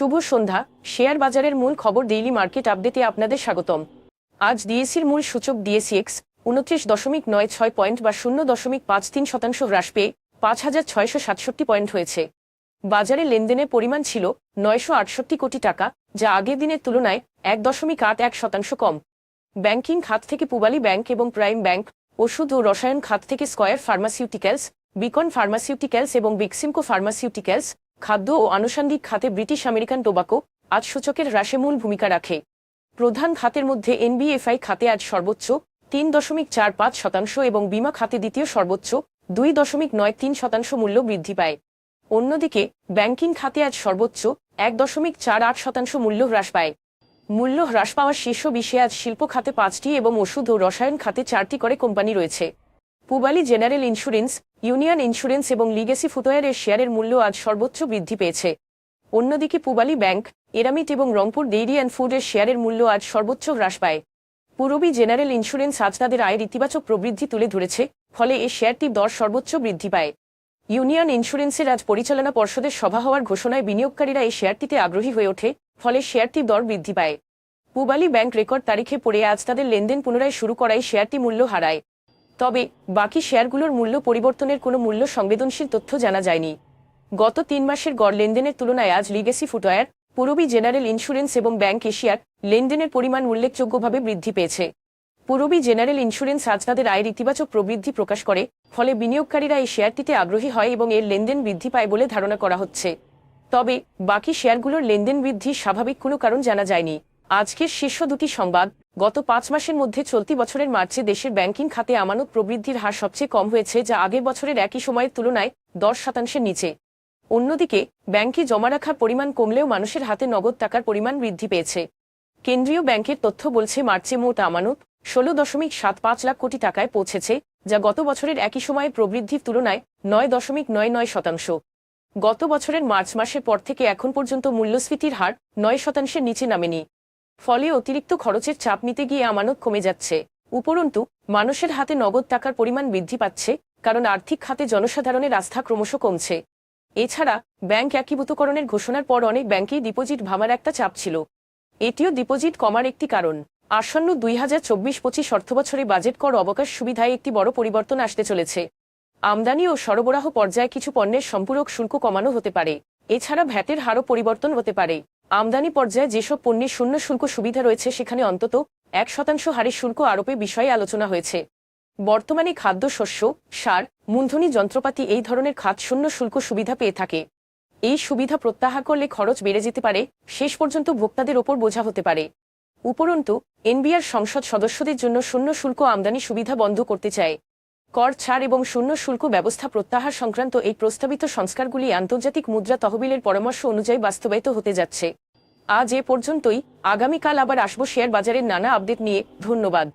শুভ সন্ধ্যা। Share বাজারের মূল খবর ডেইলি মার্কেট আপডেটে আপনাদের স্বাগতম। আজ ডিএসির মূল সূচক ডিএসিএক্স উনত্রিশ দশমিক নয় ছয় পয়েন্ট বা শূন্য দশমিক পাঁচ তিন শতাংশ হ্রাস পেয়ে পাঁচ হাজার ছয়শো সাতষট্টি পয়েন্ট হয়েছে। বাজারে লেনদেনের পরিমাণ ছিল নয়শো আটষট্টি কোটি টাকা, যা আগের দিনের তুলনায় এক দশমিক আট এক শতাংশ কম। ব্যাংকিং খাত থেকে পুবালি ব্যাংক এবং প্রাইম ব্যাংক, ওষুধ ও রসায়ন খাত থেকে স্কয়ার ফার্মাসিউটিক্যালস, বিকন ফার্মাসিউটিক্যালস এবং বিক্সিমকো ফার্মাসিউটিক্যালস খাদ্য ও আনুষঙ্গিক খাতে ব্রিটিশ আমেরিকান টোবাকো আজ সূচকের হ্রাসে মূল ভূমিকা রাখে। প্রধান খাতের মধ্যে এনবিএফআই খাতে আজ সর্বোচ্চ তিন দশমিক চার পাঁচ শতাংশ এবং বিমা খাতে দ্বিতীয় সর্বোচ্চ দুই দশমিক নয় তিন শতাংশ মূল্য বৃদ্ধি পায়। অন্যদিকে, ব্যাংকিং খাতে আজ সর্বোচ্চ এক দশমিক চার আট শতাংশ মূল্য হ্রাস পায়। মূল্য হ্রাস পাওয়ার শীর্ষ বিষয়ে আজ শিল্প খাতে পাঁচটি এবং ওষুধ ও রসায়ন খাতে চারটি করে কোম্পানি রয়েছে। Pubali general insurance, union insurance এবং লিগেসি ফুটওয়্যারের শেয়ারের মূল্য আজ সর্বোচ্চ বৃদ্ধি পেয়েছে। অন্যদিকে পুবালি ব্যাংক, এরামিট এবং রংপুর ডেইরি অ্যান্ড ফুডের শেয়ারের মূল্য আজ সর্বোচ্চ হ্রাস পায়। পুরবী জেনারেল ইন্স্যুরেন্স আজ তাদের আয়ের ইতিবাচক প্রবৃদ্ধি তুলে ধরেছে, ফলে এই শেয়ারটির দর সর্বোচ্চ বৃদ্ধি পায়। ইউনিয়ন ইন্স্যুরেন্সের আজ পরিচালনা পর্ষদের সভা হওয়ার ঘোষণায় বিনিয়োগকারীরা এই শেয়ারটিতে আগ্রহী হয়ে ওঠে, ফলে শেয়ারটির দর বৃদ্ধি পায়। পুবালি ব্যাংক রেকর্ড তারিখে পড়ে আজ তাদের লেনদেন পুনরায় শুরু করায় শেয়ারটি মূল্য হারায়। তবে বাকি শেয়ারগুলোর মূল্য পরিবর্তনের কোনো মূল্য সংবেদনশীল তথ্য জানা যায়নি। গত তিন মাসের গড় লেনদেনের তুলনায় আজ legacy footwear, Purabi general insurance এবং ব্যাংক এশিয়ার লেনদেনের পরিমাণ উল্লেখযোগ্যভাবে বৃদ্ধি পেয়েছে। পুরবী জেনারেল ইন্স্যুরেন্স আজ তাদের আয়ের ইতিবাচক প্রবৃদ্ধি প্রকাশ করে, ফলে বিনিয়োগকারীরা এই শেয়ারটিতে আগ্রহী হয় এবং এর লেনদেন বৃদ্ধি পায় বলে ধারণা করা হচ্ছে। তবে বাকি শেয়ারগুলোর লেনদেন বৃদ্ধির স্বাভাবিক কোনো কারণ জানা যায়নি। আজকের শীর্ষ দুটি সংবাদ। গত পাঁচ মাসের মধ্যে চলতি বছরের মার্চে দেশের ব্যাংকিং খাতে আমানত প্রবৃদ্ধির হার সবচেয়ে কম হয়েছে, যা আগের বছরের একই সময়ের তুলনায় দশ শতাংশের নিচে। অন্যদিকে, ব্যাংকে জমা রাখার পরিমাণ কমলেও মানুষের হাতে নগদ টাকার পরিমাণ বৃদ্ধি পেয়েছে। কেন্দ্রীয় ব্যাংকের তথ্য বলছে, মার্চে মোট আমানত ষোলো দশমিক সাত পাঁচ লাখ কোটি টাকায় পৌঁছেছে, যা গত বছরের একই সময়ে প্রবৃদ্ধির তুলনায় নয় দশমিক নয় নয় শতাংশ। গত বছরের মার্চ মাসের পর থেকে এখন পর্যন্ত মূল্যস্ফীতির হার নয় শতাংশের নিচে নামেনি। ফলে অতিরিক্ত খরচের চাপ নিতে গিয়ে আমানত কমে যাচ্ছে। উপরন্তু, মানুষের হাতে নগদ টাকার পরিমাণ বৃদ্ধি পাচ্ছে, কারণ আর্থিক খাতে জনসাধারণের আস্থা ক্রমশ কমছে। এছাড়া, ব্যাংক একীভূতকরণের ঘোষণার পর অনেক ব্যাংকেই ডিপোজিট ভামার একটা চাপ ছিল। এটিও ডিপোজিট কমার একটি কারণ। আসন্ন দুই হাজার চব্বিশ পঁচিশ অর্থবছরে বাজেট কর অবকাশ সুবিধায় একটি বড় পরিবর্তন আসতে চলেছে। আমদানি ও সরবরাহ পর্যায়ে কিছু পণ্যের সম্পূরক শুল্ক কমানো হতে পারে। এছাড়া ভ্যাটের হারও পরিবর্তন হতে পারে। আমদানি পর্যায়ে যেসব পণ্যের শূন্য শুল্ক সুবিধা রয়েছে, সেখানে অন্তত এক শতাংশ হারে শুল্ক আরোপে বিষয়ে আলোচনা হয়েছে। বর্তমানে খাদ্যশস্য, সার, মূলধনী যন্ত্রপাতি এই ধরনের খাত শূন্য শুল্ক সুবিধা পেয়ে থাকে। এই সুবিধা প্রত্যাহার করলে খরচ বেড়ে যেতে পারে, শেষ পর্যন্ত ভোক্তাদের ওপর বোঝা হতে পারে। উপরন্তু, এনবিআর সংসদ সদস্যদের জন্য শূন্য শুল্ক আমদানি সুবিধা বন্ধ করতে চায়। কর, ছাড় এবং শূন্য শুল্ক ব্যবস্থা প্রত্যাহার সংক্রান্ত এই প্রস্তাবিত সংস্কারগুলি আন্তর্জাতিক মুদ্রা তহবিলের পরামর্শ অনুযায়ী বাস্তবায়িত হতে যাচ্ছে। আজ এ পর্যন্তই। আগামীকাল আবার আসব শেয়ার বাজারের নানা আপডেট নিয়ে। ধন্যবাদ।